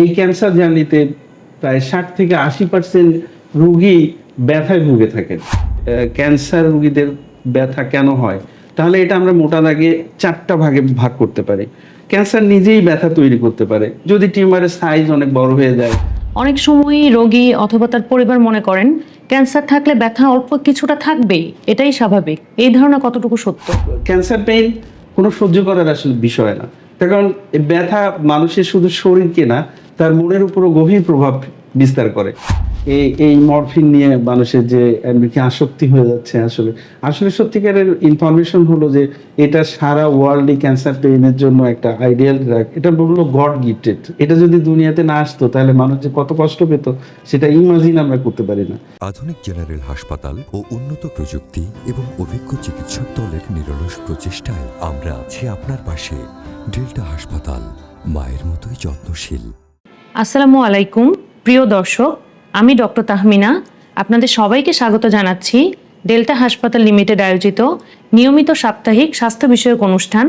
এই ক্যান্সার জার্নিতে প্রায় ষাট থেকে আশি পার্সেন্ট রুগী ব্যথায় ভুগে থাকেন। ক্যান্সার রুগীদের ব্যথা কেন হয়? তাহলে এটা আমরা মোটা দাগে চারটা ভাগে ভাগ করতে পারি। ক্যান্সার নিজেই ব্যথা তৈরি করতে পারে। যদি টিউমারের সাইজ অনেক বড় হয়ে যায়। অনেক সময়ই রোগী অথবা তার পরিবার মনে করেন ক্যান্সার থাকলে ব্যথা অল্প কিছুটা থাকবেই এটাই স্বাভাবিক। এই ধারণা কতটুকু সত্য? ক্যান্সার পেইন কোনো সহ্য করার আসলে বিষয় না। তার কারণ ব্যথা মানুষের শুধু শরীরকে না তার মনের উপরও গভীর প্রভাব বিস্তার করে। এই এই মরফিন নিয়ে মানুষের যে এমনকি আসক্তি হয়ে যাচ্ছে আসলে। আসলে সত্যিকারের ইনফরমেশন হলো যে এটা সারা ওয়ার্ল্ডে ক্যান্সার পেইনের জন্য একটা আইডিয়াল ড্রাগ এটা বলল গড গিফটেড এটা যদি দুনিয়াতে না আসতো, তাহলে মানুষ যে কত কষ্ট পেত, সেটা ইমাজিন আমরা করতে পারি না। আধুনিক জেনারেল হাসপাতাল ও উন্নত প্রযুক্তি এবং অভিজ্ঞ চিকিৎসক দলের নিরলস প্রচেষ্টায় আমরা আছি আপনার পাশে। ডেল্টা হাসপাতাল, মায়ের মতোই যত্নশীল। আসসালামু আলাইকুম, প্রিয় দর্শক, আমি ডক্টর তাহমিনা। আপনাদের সবাইকে স্বাগত জানাচ্ছি ডেল্টা হাসপাতাল লিমিটেড আয়োজিত নিয়মিত সাপ্তাহিক স্বাস্থ্য বিষয়ক অনুষ্ঠান,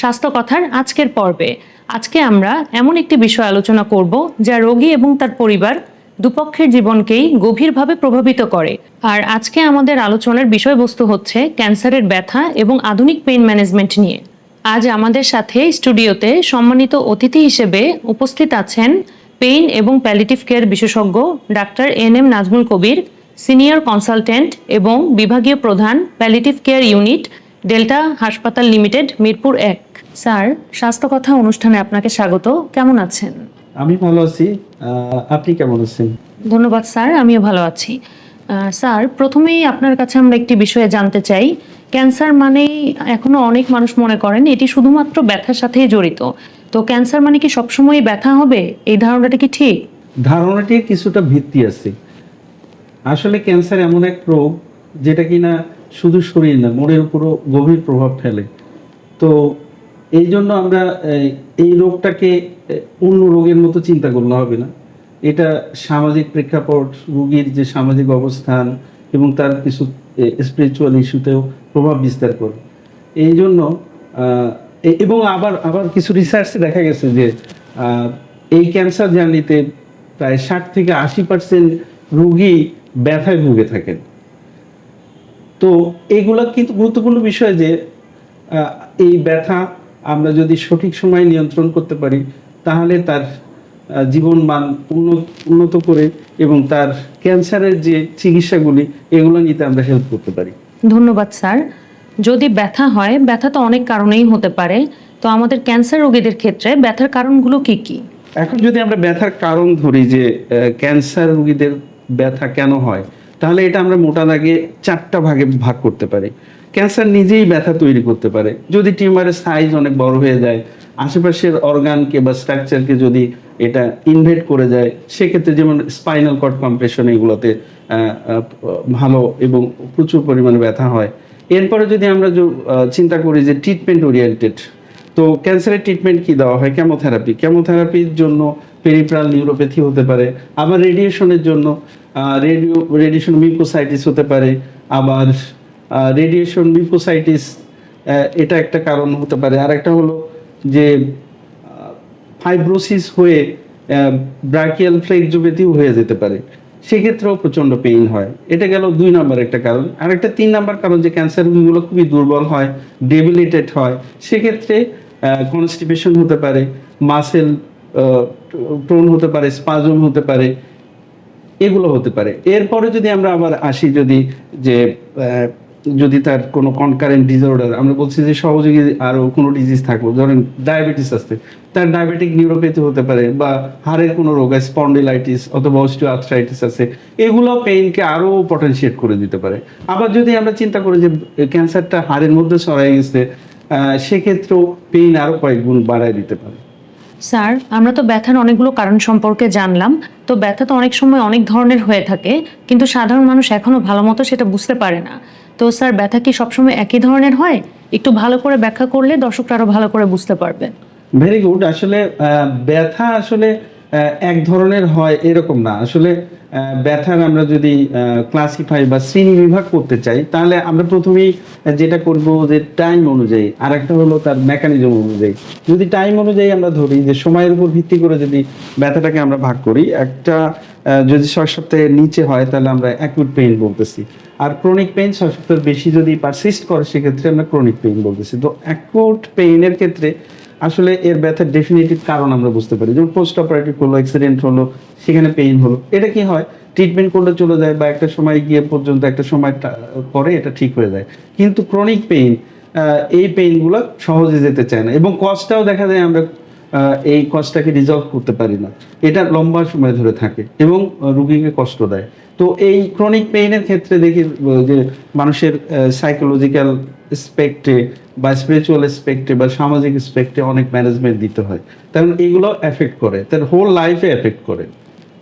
স্বাস্থ্য কথার আজকের পর্বে। আজকে আমরা এমন একটি বিষয় আলোচনা করব যা রোগী এবং তার পরিবার দুপক্ষের জীবনকেই গভীরভাবে প্রভাবিত করে। আর আজকে আমাদের আলোচনার বিষয়বস্তু হচ্ছে ক্যান্সারের ব্যথা এবং আধুনিক পেইন ম্যানেজমেন্ট নিয়ে। আজ আমাদের সাথে স্টুডিওতে সম্মানিত অতিথি হিসেবে উপস্থিত আছেন পেইন এবং প্যালিটিভ কেয়ার বিশেষজ্ঞ doctor N M Nazmul Kabir senior consultant এবং বিভাগীয় প্রধান প্যালিটিভ কেয়ার ইউনিট ডেল্টা হাসপাতাল লিমিটেড মিরপুর এক। স্যার স্বাস্থ্য কথা অনুষ্ঠানে আপনাকে স্বাগত। কেমন আছেন? আমি ভালো আছি। আপনি কেমন আছেন? ধন্যবাদ স্যার আমিও ভালো আছি। স্যার, প্রথমেই আপনার কাছে আমরা একটি বিষয়ে জানতে চাই। ক্যান্সার মানেই এখনও অনেক মানুষ মনে করেন এটি শুধুমাত্র ব্যথার সাথেই জড়িত। তো ক্যান্সার মানে কি সবসময় ব্যথা হবে? এই ধারণাটা কি ঠিক? ধারণাটির কিছুটা ভিত্তি আছে। আসলে ক্যান্সার এমন এক রোগ যেটা কিনা শুধু শরীর না, মনের উপরও গভীর প্রভাব ফেলে। তো এই জন্য আমরা, এই রোগটাকে অন্য রোগের মতো চিন্তা করলে হবে না। এটা সামাজিক প্রেক্ষাপট, রোগীর যে সামাজিক অবস্থান এবং তার কিছু স্পিরিচুয়াল ইস্যুতেও প্রভাব বিস্তার করে। এই জন্য এবং আবার আবার কিছু রিসার্চে দেখা গেছে যে এই ক্যান্সার জার্নিতে প্রায় ষাট থেকে আশি পার্সেন্ট রুগী ব্যথায় ভুগে থাকেন। তো এইগুলো কিন্তু গুরুত্বপূর্ণ বিষয় যে এই ব্যথা আমরা যদি সঠিক সময় নিয়ন্ত্রণ করতে পারি, তাহলে তার জীবন মান উন্নত উন্নত করে এবং তার ক্যান্সারের যে চিকিৎসাগুলি এগুলো নিতে আমরা হেল্প করতে পারি। ধন্যবাদ স্যার। যদি ব্যথা হয় ব্যথা তো অনেক কারণেই হতে পারে। তো আমাদের ক্যান্সার রোগীদের ক্ষেত্রে ব্যথার কারণগুলো কি কি? এখন যদি আমরা ব্যথার কারণ ধরি যে ক্যান্সার রোগীদের ব্যথা কেন হয় তাহলে এটা আমরা মোটা দাগে চারটা ভাগে ভাগ করতে পারি। ক্যান্সার নিজেই ব্যথা তৈরি করতে পারে। যদি টিউমারের সাইজ অনেক বড় হয়ে যায় আশেপাশের অর্গানকে বা স্ট্রাকচারকে যদি এটা ইনভেট করে যায়, সেক্ষেত্রে যেমন স্পাইনাল কর্ড কম্প্রেশন এগুলোতে ভালো এবং প্রচুর পরিমাণে ব্যথা হয়। এরপরে যদি আমরা চিন্তা করি যে ট্রিটমেন্ট ওরিয়েন্টেড তো ক্যান্সারের ট্রিটমেন্ট কি দেওয়া হয়? কেমোথেরাপি কেমোথেরাপির জন্য পেরিপ্রাল নিউরোপ্যাথি হতে পারে, আবার রেডিয়েশনের জন্য রেডিও রেডিয়েশন মিউকোসাইটিস হতে পারে, আবার রেডিয়েশন মিউকোসাইটিস এটা একটা কারণ হতে পারে। আর একটা হলো যে ফাইব্রোসিস হয়ে ব্রাকিয়াল ফ্লেক্সোপ্যাথিও হয়ে যেতে পারে। সেক্ষেত্রেও প্রচণ্ড পেইন হয়। এটা গেল দুই নাম্বার একটা কারণ। আর একটা তিন নাম্বার কারণ যে ক্যান্সার খুবই দুর্বল হয় ডেবিলিটেড হয়। সেক্ষেত্রে কনস্টিপেশন হতে পারে মাসেল টোন হতে পারে স্পাজম হতে পারে, এগুলো হতে পারে। এরপরে যদি আমরা আবার আসি যদি যে যদি তার কোনো কনকারেন্ট ডিসঅর্ডার আমরা বলছি যে সহযোগী আরও কোনো ডিজিজ থাকল, ধরেন ডায়াবেটিস আসছে তার ডায়াবেটিক নিউরোপ্যাথি হতে পারে বা হাড়ের কোনো রোগ আছে স্পন্ডিলাইটিস অথবা অস্টিও আর্থ্রাইটিস আছে, এগুলো পেইনকে আরও পটেনশিয়েট করে দিতে পারে। আবার যদি আমরা চিন্তা করি যে ক্যান্সারটা হাড়ের মধ্যে ছড়াই গেছে সেক্ষেত্রেও পেইন আরও কয়েক গুণ বাড়ায় দিতে পারে। স্যার, আমরা তো ব্যথার অনেকগুলো কারণ সম্পর্কে জানলাম, তো ব্যথা তো অনেক সময় অনেক ধরনের হয়ে থাকে, কিন্তু সাধারণ মানুষ এখনও ভালো মতো সেটা বুঝতে পারে না। তো স্যার, ব্যথা কি সবসময় একই ধরনের হয়? একটু ভালো করে ব্যাখ্যা করলে দর্শকরা আরও ভালো করে বুঝতে পারবে ভেরি গুড আসলে ব্যথা আসলে এক ধরনের হয়, এরকম না। আসলে ব্যথার আমরা যদি ক্লাসিফাই বা শ্রেণি বিভাগ করতে চাই, তাহলে আমরা প্রথমেই যেটা করব যে টাইম অনুযায়ী আর একটা হলো তার মেকানিজম অনুযায়ী। যদি টাইম অনুযায়ী আমরা ধরি, যে সময়ের উপর ভিত্তি করে যদি ব্যথাটাকে আমরা ভাগ করি, একটা যদি ছয় সপ্তাহের নিচে হয়, তাহলে আমরা অ্যাকুট পেইন বলতেছি। আর ক্রনিক পেইন ছয় সপ্তাহের বেশি যদি পারসিস্ট করে, সেক্ষেত্রে আমরা ক্রনিক পেইন বলতেছি। তো অ্যাকুট পেইনের ক্ষেত্রে আসলে এর ব্যথার ডেফিনেটিভ কারণ আমরা বুঝতে পারি। যেমন পোস্ট অপারেটিভ হলো অ্যাক্সিডেন্ট হলো, সেখানে পেইন হলো। এটা কি হয়? ট্রিটমেন্ট করলে চলে যায় বা একটা সময় গিয়ে পর্যন্ত একটা সময় পরে এটা ঠিক হয়ে যায়। কিন্তু ক্রনিক পেইন এই পেইনগুলো সহজে যেতে চায় না। এবং কজটাও দেখা যায় আমরা এই কজটাকে রিজলভ করতে পারি না। এটা লম্বা সময় ধরে থাকে এবং রুগীকে কষ্ট দেয়। তো এই ক্রনিক পেইনের ক্ষেত্রে দেখি যে মানুষের সাইকোলজিক্যাল স্পেক্টে বা স্পিরিচুয়াল স্পেক্টে বা সামাজিক স্পেক্টে অনেক ম্যানেজমেন্ট দিতে হয়। কারণ এগুলো এফেক্ট করে। তার হোল লাইফে এফেক্ট করে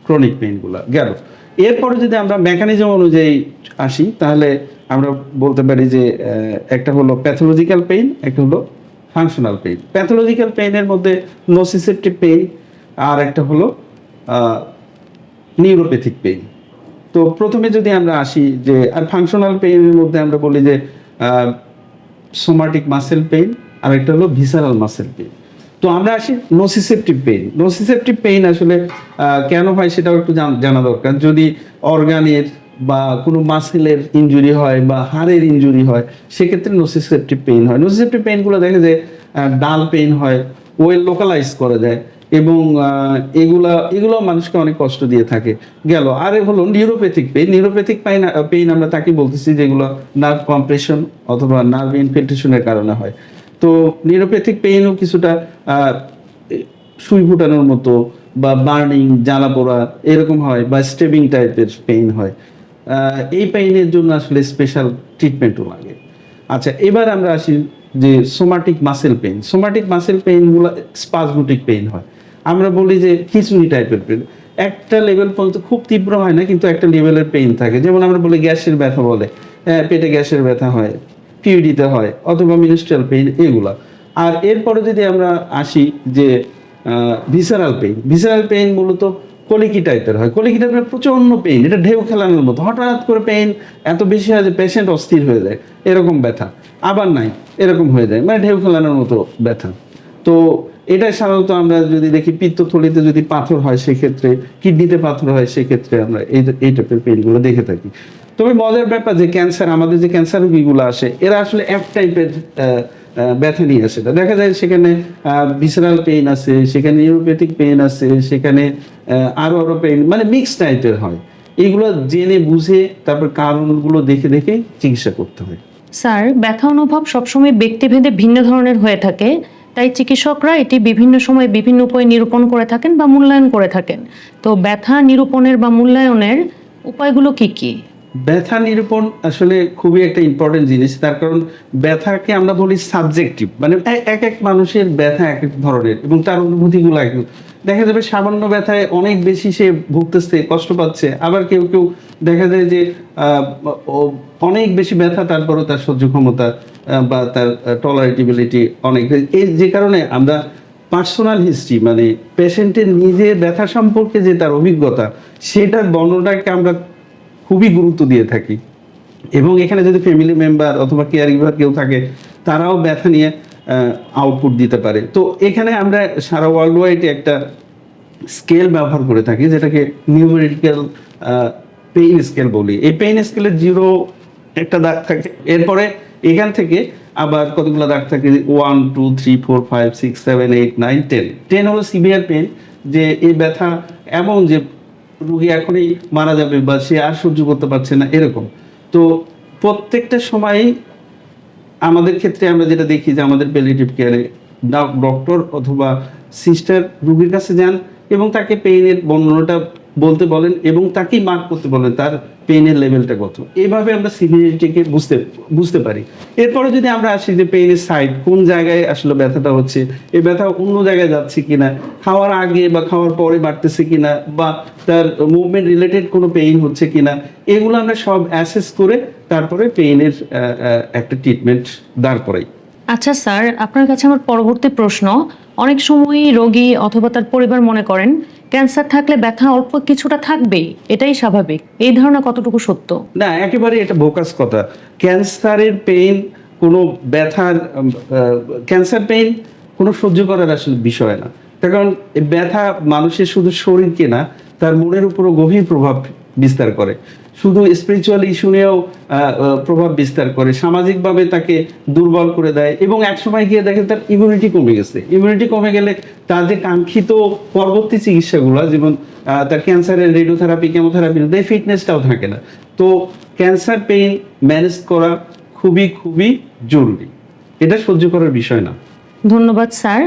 ক্রনিক পেইনগুলো গেল। এরপরে যদি আমরা মেকানিজম অনুযায়ী আসি, তাহলে আমরা বলতে পারি যে একটা হলো প্যাথোলজিক্যাল পেইন একটা হলো ফাংশনাল পেইন প্যাথোলজিক্যাল পেইনের মধ্যে নোসিসেপটিভ পেইন আর একটা হলো নিউরোপ্যাথিক পেইন তো প্রথমে যদি আমরা আসি যে, আর ফাংশনাল পেইনের মধ্যে আমরা বলি যে সোমাটিক মাসেল পেইন আর একটা হলো ভিসারাল মাসেল পেইন তো আমরা আসি নোসিসেপটিভ পেইন নোসিসেপটিভ পেইন আসলে কেন হয় সেটাও একটু জানা দরকার। যদি অর্গানের বা কোনো মাসেলের ইনজুরি হয় বা হাড়ের ইনজুরি হয়, সেক্ষেত্রে নোসিসেপটিভ পেইন হয়। নোসিসেপটিভ পেইনগুলো দেখে যে ডাল পেইন হয়, ওয়েল লোকালাইজ করা যায় এবং এগুলা, এগুলো মানুষকে অনেক কষ্ট দিয়ে থাকে। গেল, আর হলো neuropathic pain neuropathic pain pain আমরা তাকে বলতেছি যেগুলো নার্ভ কম্প্রেশন অথবা নার্ভ ইনফিল্ট্রেশনের কারণে হয়। তো নিউরোপ্যাথিক পেইনও কিছুটা সুই ফুটানোর মতো বা বার্নিং জ্বালা পোড়া এরকম হয় বা স্টেবিং টাইপের পেইন হয়। এই পেইনের জন্য আসলে স্পেশাল ট্রিটমেন্টও লাগে। আচ্ছা এবার আমরা আসি যে somatic muscle pain somatic muscle pain পেইনগুলো spasmodic pain হয়। আমরা বলি যে খিচুড়ি টাইপের পেইন একটা লেভেল পর্যন্ত খুব তীব্র হয় না কিন্তু একটা লেভেলের পেইন থাকে। যেমন আমরা বলি গ্যাসের ব্যথা বলে। হ্যাঁ, পেটে গ্যাসের ব্যথা হয় পিউডিতে হয় অথবা মিনিস্ট্রাল পেইন এগুলা। আর এরপরে যদি আমরা আসি যে ভিসারাল পেইন ভিসারাল পেইন মূলত কলিকি টাইপের হয়। কলিকি টাইপের প্রচণ্ড পেইন এটা ঢেউ খেলানোর মতো। হঠাৎ করে পেইন এত বেশি হয় যে পেশেন্ট অস্থির হয়ে যায়। এরকম ব্যথা। আবার নাই, এরকম হয়ে যায়। মানে ঢেউ খেলানোর মতো ব্যথা। তো এটা সাধারণত আমরা যদি দেখি, পিত্তথলিতে যদি পাথর হয় সেক্ষেত্রে, কিডনিতে পাথর হয় সেক্ষেত্রে আমরা এই এই টাইপের পেইনগুলো দেখে থাকি। তবে মজার ব্যাপার যে ক্যান্সার আমাদের যে ক্যান্সার রোগীগুলো আসে, এরা আসলে এক টাইপের ব্যথা নিয়ে আসে। দেখা যায় সেখানে ভিসারাল পেইন আছে সেখানে নিউরোপ্যাথিক পেইন আছে সেখানে আহ, আরও আরও পেইন মানে মিক্স টাইপের হয়। এইগুলো জেনে বুঝে তারপর কারণগুলো দেখে দেখে চিকিৎসা করতে হয়। স্যার ব্যথা অনুভব সবসময় ব্যক্তিভেদে ভিন্ন ধরনের হয়ে থাকে। তাই চিকিৎসকরা এটি বিভিন্ন সময় বিভিন্ন উপায়ে নিরূপণ করে থাকেন বা মূল্যায়ন করে থাকেন। তো ব্যথা নিরূপণের বা মূল্যায়নের উপায়গুলো কি কি? ব্যথা নিরূপণ আসলে খুবই একটা ইম্পর্টেন্ট জিনিস তার কারণ ব্যথাকে আমরা বলি সাবজেক্টিভ মানে এক এক মানুষের ব্যথা এক এক ধরনের এবং তার অনুভূতিগুলো এক। দেখা যাবে সামান্য ব্যথায় অনেক বেশি সে ভুগতেছে, কষ্ট পাচ্ছে, আবার কেউ কেউ দেখা যায় যে অনেক বেশি ব্যথা তারপরও তার সহ্য ক্ষমতা বা তার টলারেটিবিলিটি অনেক এই যে কারণে আমরা পার্সোনাল হিস্ট্রি মানে পেশেন্টের নিজের ব্যথা সম্পর্কে যে তার অভিজ্ঞতা, সেটার বর্ণনাটাকে আমরা খুবই গুরুত্ব দিয়ে থাকি। এবং এখানে যদি ফ্যামিলি মেম্বার অথবা কেয়ার গিভার কেউ থাকে, তারাও ব্যথা নিয়ে আউটপুট দিতে পারে। তো এখানে আমরা সারা ওয়ার্ল্ড ওয়াইড একটা স্কেল ব্যবহার করে থাকি, যেটাকে নিউমেরিক্যাল পেইন স্কেল বলি। এই পেইন স্কেলের জিরো একটা দাগ থাকে। এরপরে এখান থেকে আবার কতগুলো দাগ থাকে? One two three four five six seven eight nine ten ten হলো সিভিয়ার পেন যে এই ব্যথা এমন যে রুগী এখনই মারা যাবে বা সে আর সহ্য করতে পারছে না, এরকম। তো প্রত্যেকটা সময়ই আমাদের ক্ষেত্রে আমরা যেটা দেখি যে আমাদের পেলিটিভ কেয়ারে ডক্টর অথবা সিস্টার রুগীর কাছে যান এবং তাকে পেইনের বর্ণনাটা বলতে বলেন এবং তাকেই মার্ক করতে বলেন, তার পেইনের লেভেলটা কত। এইভাবে আমরা সিভিয়ারিটিকে বুঝতে বুঝতে পারি। এরপরে যদি আমরা আসি যে পেইনের সাইড কোন জায়গায় আসলে ব্যথাটা হচ্ছে, এই ব্যথা অন্য জায়গায় যাচ্ছে কিনা, খাওয়ার আগে বা খাওয়ার পরে বাড়তেছে কিনা, বা তার মুভমেন্ট রিলেটেড কোনো পেইন হচ্ছে কিনা, এগুলো আমরা সব অ্যাসেস করে তারপরে পেইনের একটা ট্রিটমেন্ট দাঁড় করাই। আচ্ছা স্যার, আপনার কাছে আমার পরবর্তী প্রশ্ন। অনেক সময় রোগী অথবা তার পরিবার মনে করেন ক্যান্সার থাকলে ব্যথা অল্প কিছুটা থাকবেই, এটাই স্বাভাবিক। এই ধারণা কতটুকু সত্য? না একেবারে এটা বোকাস কথা। ক্যান্সারের পেইন কোনো ব্যথার ক্যান্সার পেইন কোনো সহ্য করার আসলে বিষয় না। তার কারণ ব্যথা মানুষের শুধু শরীরকে না, তার মনের উপরও গভীর প্রভাব বিস্তার করে। শুধু স্পিরিচুয়াল ইস্যু নিয়েও প্রভাব বিস্তার করে, সামাজিকভাবে তাকে দুর্বল করে দেয় এবং একসময় গিয়ে দেখে তার ইমিউনিটি কমে গেছে। ইমিউনিটি কমে গেলে তার যে কাঙ্ক্ষিত পরবর্তী চিকিৎসাগুলো, যেমন তার ক্যান্সারের রেডিওথেরাপি কেমোথেরাপি এই ফিটনেসটাও থাকে না। তো ক্যান্সার পেইন ম্যানেজ করা খুবই খুবই জরুরি। এটা সহ্য করার বিষয় না। ধন্যবাদ, স্যার।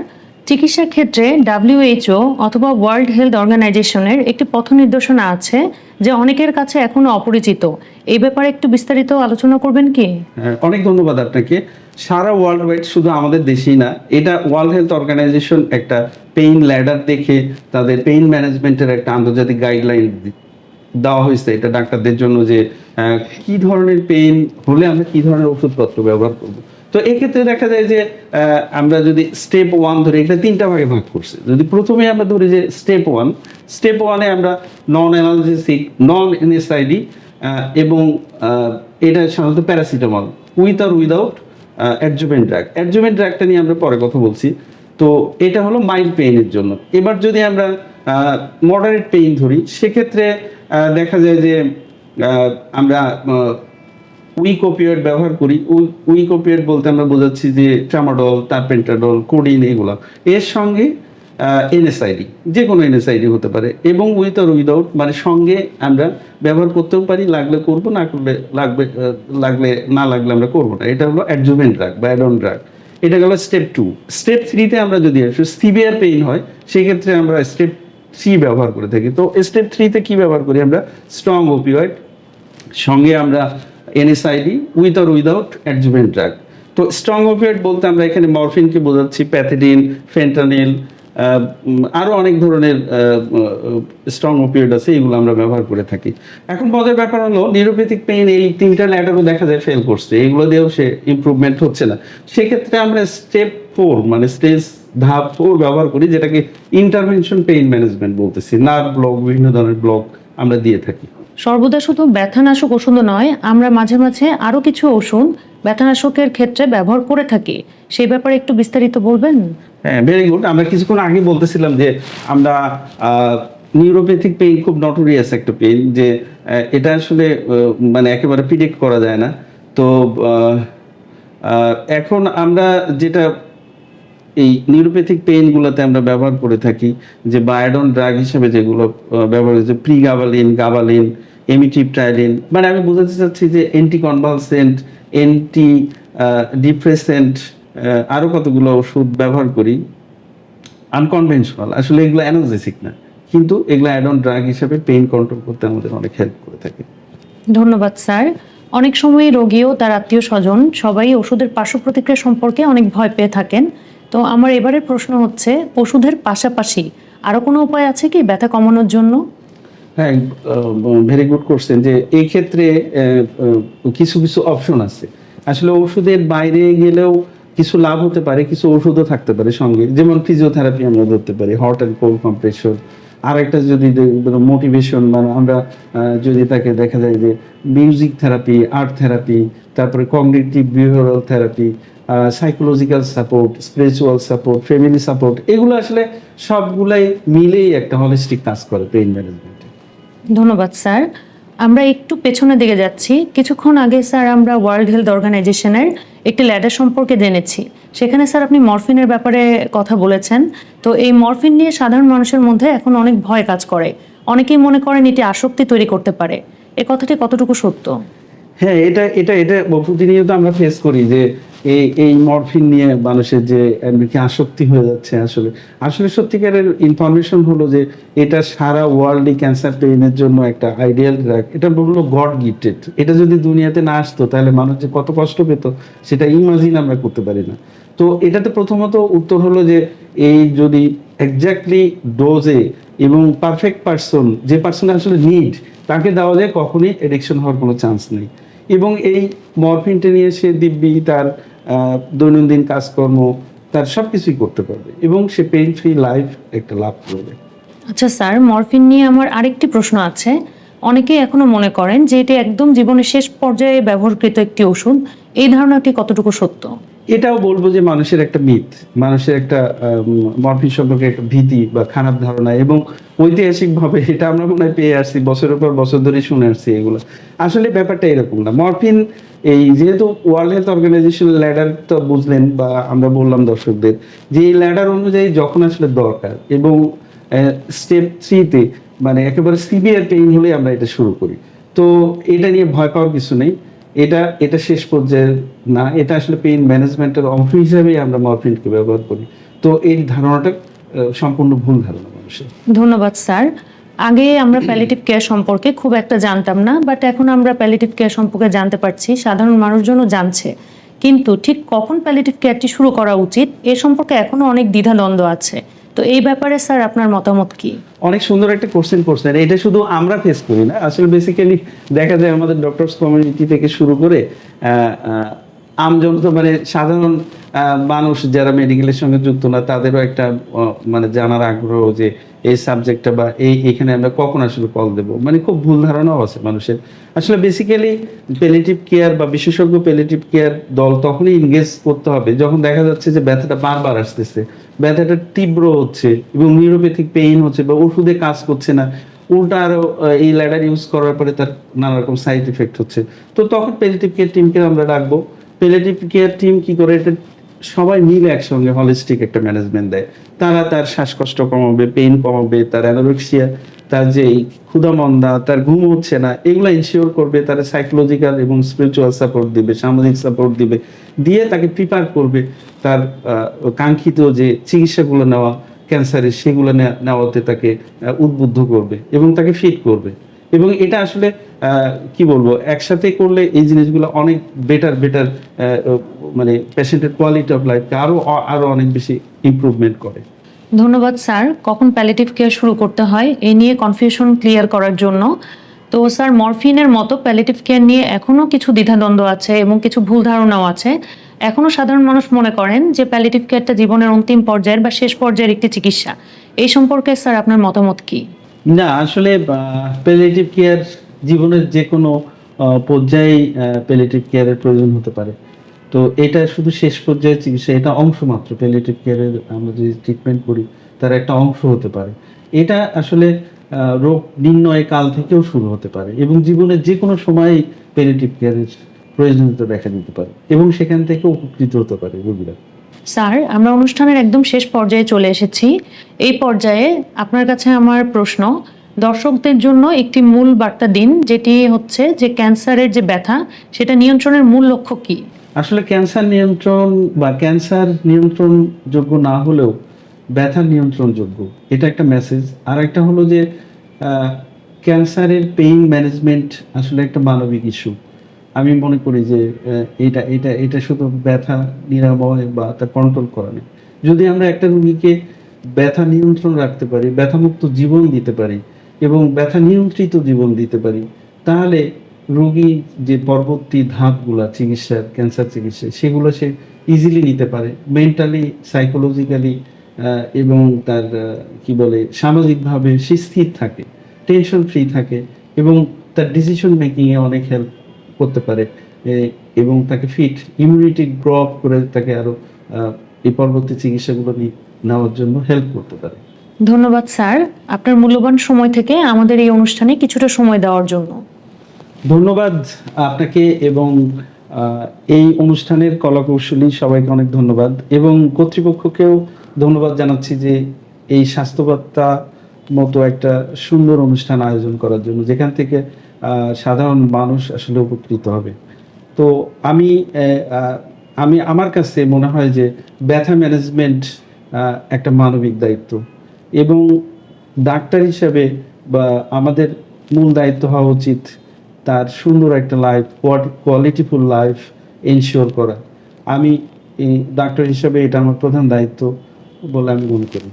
চিকিৎসার ক্ষেত্রে ডাব্লিউএইচও অথবা ওয়ার্ল্ড হেলথ অর্গানাইজেশনের একটি পথ নির্দেশনা আছে যে অনেকের কাছে এখনও অপরিচিত। এই ব্যাপারে একটু বিস্তারিত আলোচনা করবেন কি? হ্যাঁ, অনেক ধন্যবাদ আপনাকে। সারা ওয়ার্ল্ড ওয়াইড শুধু আমাদের দেশেই না এটা ওয়ার্ল্ড হেলথ অর্গানাইজেশন একটা পেইন ল্যাডার দেখে তাদের পেইন ম্যানেজমেন্টের একটা আন্তর্জাতিক গাইডলাইন দেওয়া হয়েছে। এটা ডাক্তারদের জন্য যে কি ধরনের পেইন হলে আমরা কি ধরনের ওষুধপত্র ব্যবহার করব? তো এক্ষেত্রে দেখা যায় যে আমরা যদি স্টেপ ওয়ান ধরি এটা তিনটা ভাগে ভাগ করছে। যদি প্রথমে আমরা ধরি যে স্টেপ ওয়ান স্টেপ ওয়ানে আমরা নন অ্যানালজেসিক নন এনএসআইডি এবং এটা সাধারণত প্যারাসিটামল উইথ আর উইদাউট অ্যাডজুভেন্ট ড্রাগ অ্যাডজুভেন্ট ড্রাগটা নিয়ে আমরা পরে কথা বলছি। তো এটা হলো মাইল্ড পেইনের জন্য। এবার যদি আমরা মডারেট পেইন ধরি, সেক্ষেত্রে দেখা যায় যে আমরা উইক ওপিওয়েড ব্যবহার করি। উইক ওপিওয়েড বলতে আমরা বোঝাচ্ছি যে ট্রামাডল টারপেন্টাডল কোডিন এগুলো। এর সঙ্গে এনএসআইডি যে কোনো এনএসআইডি হতে পারে। এবং উইথ আর উইদাউট মানে সঙ্গে আমরা ব্যবহার করতেও পারি, লাগলে করব, না করলে, লাগবে লাগলে, না লাগলে আমরা করব না। এটা হলো অ্যাডজুভেন্ট ড্রাগ বা অ্যাডন ড্রাগ এটা গেল স্টেপ টু স্টেপ থ্রিতে আমরা যদি সিভিয়ার পেইন হয়, সেক্ষেত্রে আমরা স্টেপ থ্রি ব্যবহার করে থাকি। তো স্টেপ থ্রিতে কি ব্যবহার করি আমরা? স্ট্রং ওপিওয়েড সঙ্গে আমরা এনএসআইডি উইথ আর উইদাউট অ্যাডজুভেন্ট ড্রাগ তো স্ট্রং ওপিয়েট বলতে আমরা এখানে মরফিনকে বোঝাচ্ছি প্যাথেডিন ফেন্টানিল আরও অনেক ধরনের স্ট্রং ওপিয়েড আছে, এগুলো আমরা ব্যবহার করে থাকি। এখন মজার ব্যাপার হলো নিউরোপ্যাথিক পেইন এই তিনটা ল্যাডারও দেখা যায় ফেল করছে, এগুলো দিয়েও সে ইমপ্রুভমেন্ট হচ্ছে না। সেক্ষেত্রে আমরা স্টেপ ফোর মানে স্টেজ ধাপ ফোর ব্যবহার করি, যেটাকে ইন্টারভেনশন পেইন ম্যানেজমেন্ট বলতেছি নার্ভ ব্লক বিভিন্ন ধরনের ব্লক আমরা দিয়ে থাকি। সর্বদা শুধু ব্যথানাশক ওষুধ নয়, আমরা মাঝে মাঝে আরও কিছু ওষুধ ব্যথানাশকের ক্ষেত্রে ব্যবহার করে থাকি। সেই ব্যাপারে একটু বিস্তারিত বলবেন? হ্যাঁ ভেরি গুড আমরা কিছুক্ষণ আগে বলতেছিলাম যে আমরা নিউরোপ্যাথিক পেইন খুব নটোরিয়াস একটা পেইন যে এটা আসলে মানে একেবারে প্রিডিক্ট করা যায় না। তো এখন আমরা যেটা এই নিউরোপ্যাথিক পেইনগুলোতে আমরা ব্যবহার করে থাকি, যে বায়োডন ড্রাগ হিসেবে যেগুলো ব্যবহার হয়েছে প্রিগাবালিন, গাবালিন, এমিটিপটাইলিন মানে আমি বোঝাতে চাচ্ছি যে অ্যান্টি কনভালসেন্ট অ্যান্টি ডিপ্রেসেন্ট আরও কতগুলো ওষুধ ব্যবহার করি। আনকনভেনশনাল আসলে এগুলো অ্যানোজেসিক না, কিন্তু এগুলো অ্যাডন ড্রাগ হিসেবে পেইন কন্ট্রোল করতে আমাদের অনেক হেল্প করে থাকে। ধন্যবাদ, স্যার। অনেক সময় রোগীও তার আত্মীয় স্বজন সবাই ওষুধের পার্শ্ব প্রতিক্রিয়া সম্পর্কে অনেক ভয় পেয়ে থাকেন। তো আমার এবারের প্রশ্ন হচ্ছে, পশুদের পাশাপাশি আরও কোনো উপায় আছে কি ব্যথা কমানোর জন্য? হ্যাঁ ভেরি গুড কোশ্চেন যে এই ক্ষেত্রে কিছু কিছু অপশন আছে। আসলে ওষুধের বাইরে গেলেও কিছু লাভ হতে পারে, কিছু ওষুধও থাকতে পারে সঙ্গে। যেমন ফিজিওথেরাপি আমরা ধরতে পারি হট অ্যান্ড কোল্ড কম্প্রেশন আর একটা যদি মোটিভেশন মানে আমরা যদি তাকে দেখা যায় যে মিউজিক থেরাপি আর্ট থেরাপি তারপরে cognitive behavioural therapy psychological support spiritual support family support এগুলো আসলে সবগুলাই মিলেই একটা হলিস্টিক কাজ করে পেইন ম্যানেজমেন্টে ধন্যবাদ স্যার। আমরা একটু পেছনের দিকে যাচ্ছি। কিছুক্ষণ আগে স্যার আমরা ওয়ার্ল্ড হেলথ অর্গানাইজেশনের একটি ল্যাডার সম্পর্কে জেনেছি। সেখানে স্যার আপনি মরফিনের ব্যাপারে কথা বলেছেন। তো এই মরফিন নিয়ে সাধারণ মানুষের মধ্যে এখন অনেক ভয় কাজ করে। অনেকেই মনে করেন এটি আসক্তি তৈরি করতে পারে। এ কথাটি কতটুকু সত্য? হ্যাঁ এটা এটা এটা প্রতিনিয়ত আমরা ফেস করি যে এই এই মরফিন নিয়ে মানুষের যে কি আসক্তি হয়ে যাচ্ছে আসলে। আসলে সত্যিকারের ইনফরমেশন হলো যে এটা সারা ওয়ার্ল্ডে ক্যান্সার পেইনের জন্য একটা আইডিয়াল ড্রাগ এটা বলল গড গিফটেড এটা যদি দুনিয়াতে না আসতো, তাহলে মানুষ যে কত কষ্ট পেত, সেটা ইমাজিন আমরা করতে পারি না। তো এটাতে প্রথমত উত্তর হলো যে এই যদি এক্স্যাক্টলি ডোজে এবং পারফেক্ট পার্সন যে পার্সন আসলে নিড তাকে দেওয়া যায় কখনই এডিকশন হওয়ার কোনো চান্স নেই। এবং এই মরফিনটা নিয়ে সে দিব্যি তার দৈনন্দিন কাজকর্ম, তার সব কিছুই করতে পারবে এবং সে পেইন ফ্রি লাইফ একটা লাভ করবে। আচ্ছা স্যার, মরফিন নিয়ে আমার আরেকটি প্রশ্ন আছে। অনেকে এখনও মনে করেন যে এটি একদম জীবনের শেষ পর্যায়ে ব্যবহারকৃত একটি ওষুধ। এই ধারণাটি কতটুকু সত্য? এটাও বলব যে মানুষের একটা মিথ, মানুষের একটা মরফিন সম্পর্কে একটা ভীতি বা খারাপ ধারণা এবং ঐতিহাসিকভাবে এটা আমরা মনে হয় পেয়ে আসছি, বছরের পর বছর ধরে শুনে আসছি এগুলো। আসলে ব্যাপারটা এরকম না। মরফিন এই যেহেতু ওয়ার্ল্ড হেলথ অর্গানাইজেশন ল্যাডার তো বুঝলেন বা আমরা বললাম দর্শকদের, যে এই ল্যাডার অনুযায়ী যখন আসলে দরকার এবং স্টেপ থ্রিতে মানে একেবারে সিভিয়ার পেইন হলে আমরা এটা শুরু করি। তো এটা নিয়ে ভয় পাওয়ার কিছু নেই। এটা এটা শেষ পর্যায়ে না, এটা আসলে পেইন ম্যানেজমেন্টের অংশ হিসাবেই আমরা মরফিনকে ব্যবহার করি। তো এই ধারণাটা সম্পূর্ণ ভুল ধারণা মানুষের। ধন্যবাদ, স্যার। আগে আমরা প্যালিটিভ কেয়ার সম্পর্কে খুব একটা জানতাম না বাট এখন আমরা প্যালিটিভ কেয়ার সম্পর্কে জানতে পারছি। সাধারণ মানুষজনও জানছে। কিন্তু ঠিক কখন প্যালিটিভ কেয়ারটি শুরু করা উচিত, এ সম্পর্কে এখনও অনেক দ্বিধাদ্বন্দ্ব আছে। তো এই ব্যাপারে স্যার আপনার মতামত কি? অনেক সুন্দর একটা কোশ্চেন করছেন। এটা শুধু আমরা ফেস করি না। আসলে বেসিক্যালি দেখা যায় আমাদের ডক্টরস কমিউনিটি থেকে শুরু করে আমজনতা মানে সাধারণ মানুষ যারা মেডিকেলের সঙ্গে যুক্ত না, তাদেরও একটা মানে জানার আগ্রহ যে এই সাবজেক্টটা বা এই, এখানে আমরা কখন আসলে কল দেব। মানে খুব ভুল ধারণাও আছে মানুষের। আসলে বেসিক্যালি পেলিটিভ কেয়ার বা বিশেষজ্ঞ পেলিটিভ কেয়ার দল তখনই ইনগেজ করতে হবে যখন দেখা যাচ্ছে যে ব্যথাটা বারবার আসতেছে। ব্যথাটা তীব্র হচ্ছে এবং নিউরোপ্যাথিক পেইন হচ্ছে বা ওষুধে কাজ করছে না। উল্টা আরও এই ল্যাডার ইউজ করার পরে তার নানা রকম সাইড ইফেক্ট হচ্ছে। তো তখন পেলিটিভ কেয়ার টিমকে আমরা রাখব পেলিটিভ কেয়ার টিম কি করে? এটা সবাই মিলে একসঙ্গে হলিস্টিক একটা ম্যানেজমেন্ট দেয়। তারা তার শ্বাসকষ্ট কমাবে পেইন কমাবে, তার অ্যানোরেক্সিয়া তার যে ক্ষুধামন্দা, তার ঘুম হচ্ছে না, এগুলো ইনশিওর করবে, তারা সাইকোলজিক্যাল এবং স্পিরিচুয়াল সাপোর্ট দিবে, সামাজিক সাপোর্ট দিবে, দিয়ে তাকে প্রিপেয়ার করবে তার কাঙ্ক্ষিত যে চিকিৎসাগুলো নেওয়া, ক্যান্সারের সেগুলো নেওয়াতে তাকে উদ্বুদ্ধ করবে এবং তাকে ফিট করবে। এবং এটা আসলে কি বলব একসাথে করলে এই জিনিসগুলো অনেক বেটার বেটার মানে পেশেন্টের কোয়ালিটি অফ লাইফকে আরও আরও অনেক বেশি ইমপ্রুভমেন্ট করে। ধন্যবাদ স্যার। কখন প্যালেটিভ কেয়ার শুরু করতে হয় এ নিয়ে কনফিউশন ক্লিয়ার করার জন্য। তো স্যার মরফিনের মতো প্যালেটিভ কেয়ার নিয়ে এখনও কিছু দ্বিধাদ্বন্দ্ব আছে এবং কিছু ভুল ধারণাও আছে। এখনও সাধারণ মানুষ মনে করেন যে প্যালেটিভ কেয়ারটা জীবনের অন্তিম পর্যায়ের বা শেষ পর্যায়ের একটি চিকিৎসা। এই সম্পর্কে স্যার আপনার মতামত কি? না আসলে পেলিটিভ কেয়ার জীবনের যে কোনো আহ, পর্যায়েই পেলিটিভ কেয়ারের প্রয়োজন হতে পারে। তো এটা শুধু শেষ পর্যায়ে চিকিৎসা এটা অংশ মাত্র। পেলিটিভ কেয়ারের আমরা যদি ট্রিটমেন্ট করি তার একটা অংশ হতে পারে। এটা আসলে রোগ নির্ণয় কাল থেকেও শুরু হতে পারে এবং জীবনের যে কোনো সময়েই পেলিটিভ কেয়ারের প্রয়োজনীয়তা দেখা দিতে পারে এবং সেখান থেকে উপকৃত হতে পারে রোগীরা। স্যার আমরা অনুষ্ঠানের একদম শেষ পর্যায়ে চলে এসেছি। এই পর্যায়ে আপনার কাছে আমার প্রশ্ন দর্শকদের জন্য একটি মূল বার্তা দিন, যেটি হচ্ছে যে ক্যান্সারের যে ব্যথা, সেটা নিয়ন্ত্রণের মূল লক্ষ্য কি? আসলে ক্যান্সার নিয়ন্ত্রণ বা ক্যান্সার নিয়ন্ত্রণযোগ্য না হলেও ব্যথা নিয়ন্ত্রণযোগ্য। এটা একটা মেসেজ আর একটা হলো যে ক্যান্সারের পেইন ম্যানেজমেন্ট আসলে একটা মানবিক ইস্যু আমি মনে করি যে এটা এটা এটা শুধু ব্যথা নিরাময় বা তা কন্ট্রোল করা নেই যদি আমরা একটা রুগীকে ব্যথা নিয়ন্ত্রণ রাখতে পারি, ব্যথামুক্ত জীবন দিতে পারি এবং ব্যথা নিয়ন্ত্রিত জীবন দিতে পারি। তাহলে রোগী যে পরবর্তী ধাপগুলা চিকিৎসার ক্যান্সার চিকিৎসা, সেগুলো সে ইজিলি নিতে পারে। মেন্টালি সাইকোলজিক্যালি এবং তার কি বলে, সামাজিকভাবে সে স্থির থাকে টেনশন ফ্রি থাকে এবং তার ডিসিশন মেকিংয়ে অনেক হেল্প করতে পারে এবং তাকে ফিট ইমিউনিটি গ্রো আপ করে তাকে আরও এই পরবর্তী চিকিৎসাগুলো নেওয়ার জন্য হেল্প করতে পারে। ধন্যবাদ, স্যার। আপনার মূল্যবান সময় থেকে আমাদের এই অনুষ্ঠানে কিছুটা সময় দেওয়ার জন্য। ধন্যবাদ আপনাকে এবং এই অনুষ্ঠানের কলাকৌশলী সবাইকে অনেক ধন্যবাদ। এবং কর্তৃপক্ষকেও ধন্যবাদ জানাচ্ছি যে এই স্বাস্থ্যবার্তা মতো একটা সুন্দর অনুষ্ঠান আয়োজন করার জন্য, যেখান থেকে সাধারণ মানুষ আসলে উপকৃত হবে। তো আমি আমি, আমার কাছে মনে হয় যে ব্যথা ম্যানেজমেন্ট একটা মানবিক দায়িত্ব। এবং ডাক্তার হিসাবে বা আমাদের মূল দায়িত্ব হওয়া উচিত তার সুন্দর একটা লাইফ কোয়ালিটিফুল লাইফ এনশিওর করা। আমি এই ডাক্তার হিসাবে এটা আমার প্রধান দায়িত্ব বলে আমি মনে করি।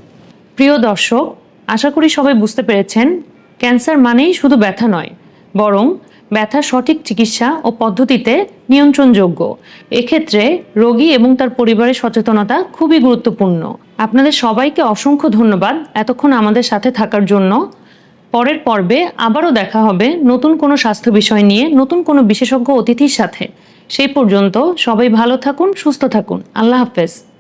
প্রিয় দর্শক, আশা করি সবাই বুঝতে পেরেছেন, ক্যান্সার মানেই শুধু ব্যথা নয়, বরং ব্যথার সঠিক চিকিৎসা ও পদ্ধতিতে নিয়ন্ত্রণযোগ্য। এক্ষেত্রে রোগী এবং তার পরিবারের সচেতনতা খুবই গুরুত্বপূর্ণ। আপনাদের সবাইকে অসংখ্য ধন্যবাদ এতক্ষণ আমাদের সাথে থাকার জন্য। পরের পর্বে আবারও দেখা হবে নতুন কোনো স্বাস্থ্য বিষয় নিয়ে, নতুন কোনো বিশেষজ্ঞ অতিথির সাথে। সেই পর্যন্ত সবাই ভালো থাকুন, সুস্থ থাকুন। আল্লাহ হাফেজ।